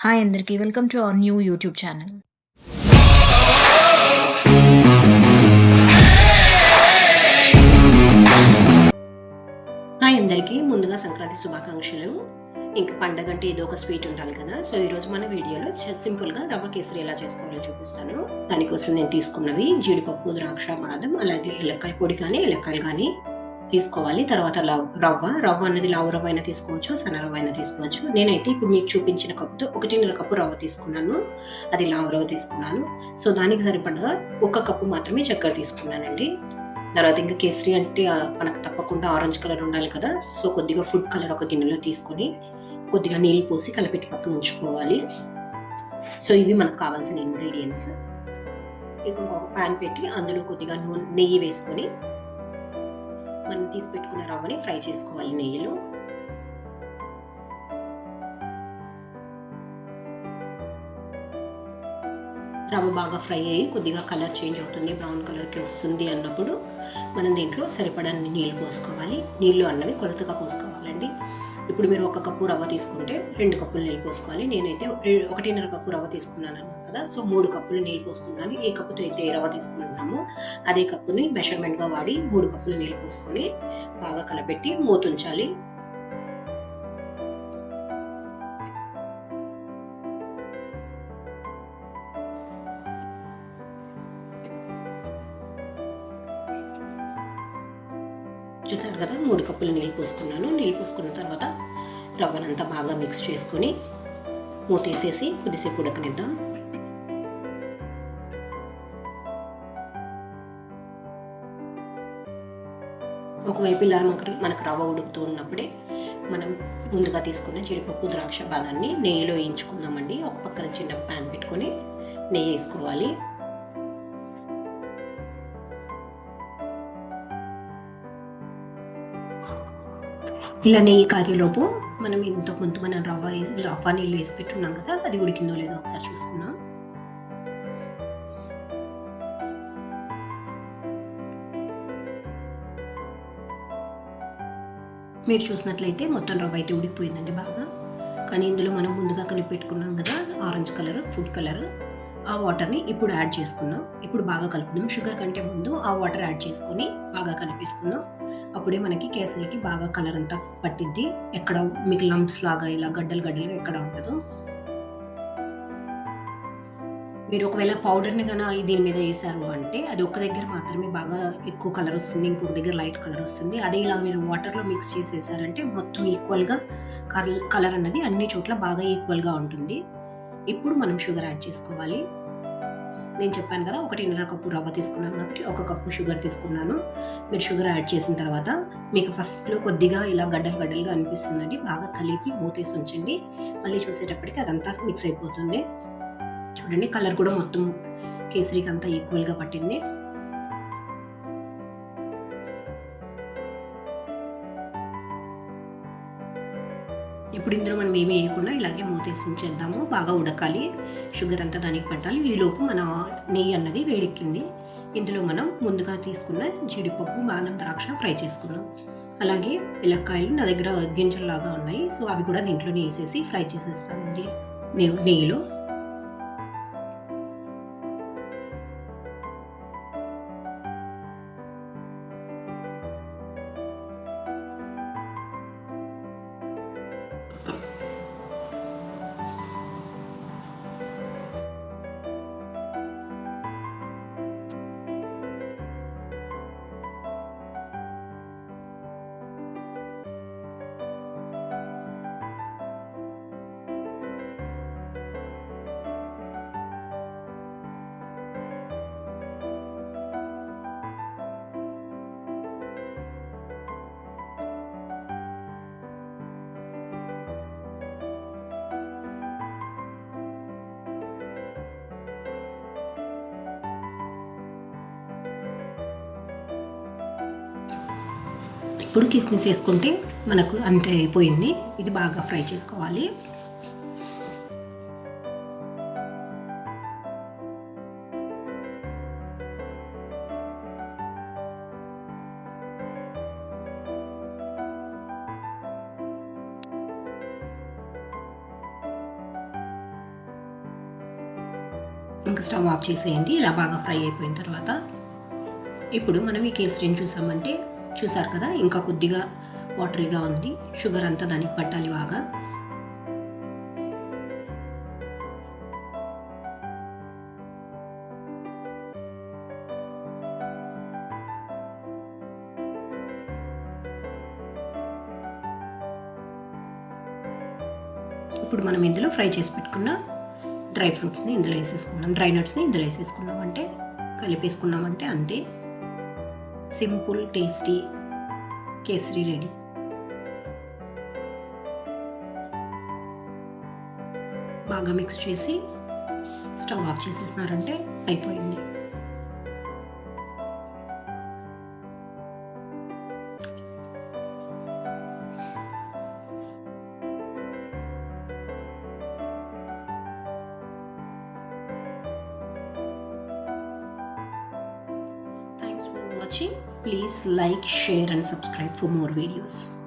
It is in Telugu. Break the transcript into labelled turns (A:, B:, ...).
A: హాయ్ అందరికీ. Welcome to our new YouTube channel.
B: Hi అందరికీ ముందుగా సంక్రాంతి శుభాకాంక్షలు ఇంక పండగ అంటే ఏదో ఒక స్వీట్ ఉండాలి కదా సో ఈరోజు మన వీడియోలో చ- సింపుల్గా రవ్వ కేసరి ఎలా చేసుకోవాలో చూపిస్తాను దానికోసం నేను తీసుకున్నవి జీడిపప్పు ద్రాక్ష బాదం అలాగే ఎలక్కాయ పొడి కానీ ఎలక్కాయలు కానీ తీసుకోవాలి. తర్వాత లవ్ రవ్వ రవ్వ అనేది లావు రవ్వ అయినా తీసుకోవచ్చు సన్న రవ్వ అయినా తీసుకోవచ్చు. నేనైతే ఇప్పుడు మీకు చూపించిన కప్పుతో ఒకటిన్నర కప్పు రవ్వ తీసుకున్నాను. అది లావు రవ్వ తీసుకున్నాను. సో దానికి సరిపడగా ఒక కప్పు మాత్రమే చక్కెర తీసుకున్నానండి. తర్వాత ఇంకా కేసరి అంటే మనకు తప్పకుండా ఆరెంజ్ కలర్ ఉండాలి కదా. సో కొద్దిగా ఫుడ్ కలర్ ఒక గిన్నెలో తీసుకొని కొద్దిగా నీళ్ళు పోసి కలిపెట్టి పక్కన ఉంచుకోవాలి. సో ఇవి మనకు కావాల్సిన ఇంగ్రీడియంట్స్ ఇక ఒక ప్యాన్ పెట్టి అందులో కొద్దిగా నూనె నెయ్యి వేసుకొని మనం తీసి పెట్టుకున్న రవ్వని ఫ్రై చేసుకోవాలి. నెయ్యిలో రవ్వ బాగా ఫ్రై అయ్యి కొద్దిగా కలర్ చేంజ్ అవుతుంది బ్రౌన్ కలర్కి వస్తుంది అన్నప్పుడు మనం దీంట్లో సరిపడని నీళ్ళు పోసుకోవాలి. నీళ్ళు అన్నవి కొలతగా పోసుకోవాలండి. ఇప్పుడు మీరు ఒక కప్పు రవ్వ తీసుకుంటే రెండు కప్పులు నీళ్ళు పోసుకోవాలి. నేనైతే ఒకటిన్నర కప్పు రవ్వ తీసుకున్నాను కదా. సో మూడు కప్పులు నీళ్ళు పోసుకున్నాను. ఏ కప్పుతో అయితే రవ్వ తీసుకున్నామో అదే కప్పుని మెషర్మెంట్గా వాడి మూడు కప్పులు నీళ్ళు పోసుకొని బాగా కలపెట్టి మూతుంచాలి. చూసారు కదా మూడు కప్పులు నీళ్ళు పోసుకున్నాను. నీళ్ళు పోసుకున్న తర్వాత రవ్వనంతా బాగా మిక్స్ చేసుకొని మూతేసేసి కొద్దిసేపు ఉడకనిద్దాం. ఒకవైపు ఇలా మనకు మనకు రవ్వ ఉడుకుతూ ఉన్నప్పుడే మనం ముందుగా తీసుకున్న జీడిపప్పు ద్రాక్ష బాదాన్ని నెయ్యిలో వేయించుకుందామండి. ఒక పక్కన చిన్న ప్యాన్ పెట్టుకొని నెయ్యి వేసుకోవాలి. ఇలా నెయ్యి కారేలోపు మనం ఇంతకు ముందు మనం రవ్వ రవ్వ నీళ్ళు వేసి పెట్టున్నాం కదా అది ఉడికిందో లేదో ఒకసారి చూసుకుందాం. మీరు చూసినట్లయితే మొత్తం రవ్వ అయితే ఉడికిపోయిందండి బాగా. కానీ ఇందులో మనం ముందుగా కలిపి పెట్టుకున్నాం కదా ఆరెంజ్ కలర్ ఫుడ్ కలర్. ఆ వాటర్ని ఇప్పుడు యాడ్ చేసుకున్నాం ఇప్పుడు బాగా కలుపుదాం. షుగర్ కంటే ముందు ఆ వాటర్ యాడ్ చేసుకొని బాగా కలిపేసుకుందాం. అప్పుడే మనకి కేసరికి బాగా కలర్ అంతా పట్టిద్ది. ఎక్కడ మీకు లంప్స్ లాగా ఇలా గడ్డలు గడ్డలుగా ఎక్కడ ఉండదు. మీరు ఒకవేళ పౌడర్ని కన్నా దీని మీద వేసారు అంటే అది ఒక దగ్గర మాత్రమే బాగా ఎక్కువ కలర్ వస్తుంది ఇంకొక దగ్గర లైట్ కలర్ వస్తుంది. అదే ఇలా మీరు వాటర్లో మిక్స్ చేసి వేసారంటే మొత్తం ఈక్వల్గా కలర్ అన్నది అన్ని చోట్ల బాగా ఈక్వల్గా ఉంటుంది. ఇప్పుడు మనం షుగర్ యాడ్ చేసుకోవాలి. నేను చెప్పాను కదా ఒకటిన్నర కప్పు రవ్వ తీసుకున్నాను కాబట్టి ఒక కప్పు షుగర్ తీసుకున్నాను. మీరు షుగర్ యాడ్ చేసిన తర్వాత మీకు ఫస్ట్లో కొద్దిగా ఇలా గడ్డలు గడ్డలుగా అనిపిస్తుందండి. బాగా కలిపి మూతేసి ఉంచండి. మళ్ళీ చూసేటప్పటికి అదంతా మిక్స్ అయిపోతుంది. చూడండి కలర్ కూడా మొత్తం కేసరికి అంతా ఈక్వల్గా పట్టింది. ఇప్పుడు ఇందులో మనం ఏమి వేయకుండా ఇలాగే మూతేసి ఉంచేద్దాము బాగా ఉడకాలి. షుగర్ అంతా దానికి పట్టాలి. ఈలోపు మన నెయ్యి అన్నది వేడెక్కింది. ఇందులో మనం ముందుగా తీసుకున్న జీడిపప్పు బాదం ద్రాక్ష ఫ్రై చేసుకుందాం. అలాగే పిల్లకాయలు నా దగ్గర గింజల్లాగా ఉన్నాయి. సో అవి కూడా దీంట్లోనే వేసేసి ఫ్రై చేసేస్తామండి నెయ్యిలో ఇప్పుడు కిస్మిస్ వేసుకుంటే మనకు అంతే అయిపోయింది. ఇది బాగా ఫ్రై చేసుకోవాలి. ఇంకా స్టవ్ ఆఫ్ చేసేయండి. ఇలా బాగా ఫ్రై అయిపోయిన తర్వాత ఇప్పుడు మనం ఈ కేసరిని చూసామంటే చూసారు కదా? ఇంకా కొద్దిగా వాటరీగా ఉంది. షుగర్ అంతా దానికి పట్టాలి బాగా. ఇప్పుడు మనం ఇందులో ఫ్రై చేసి పెట్టుకున్న డ్రై ఫ్రూట్స్ని ఇందులో వేసేసుకున్నాం డ్రై నట్స్ని ఇందులో వేసేసుకున్నాం అంటే కలిపేసుకున్నామంటే అంతే. Simple tasty kesari ready. బాగా మిక్స్ చేసి స్టవ్ ఆఫ్ చేసేసినారంటే అయిపోయింది. Thanks for watching. Please like, share and subscribe for more videos.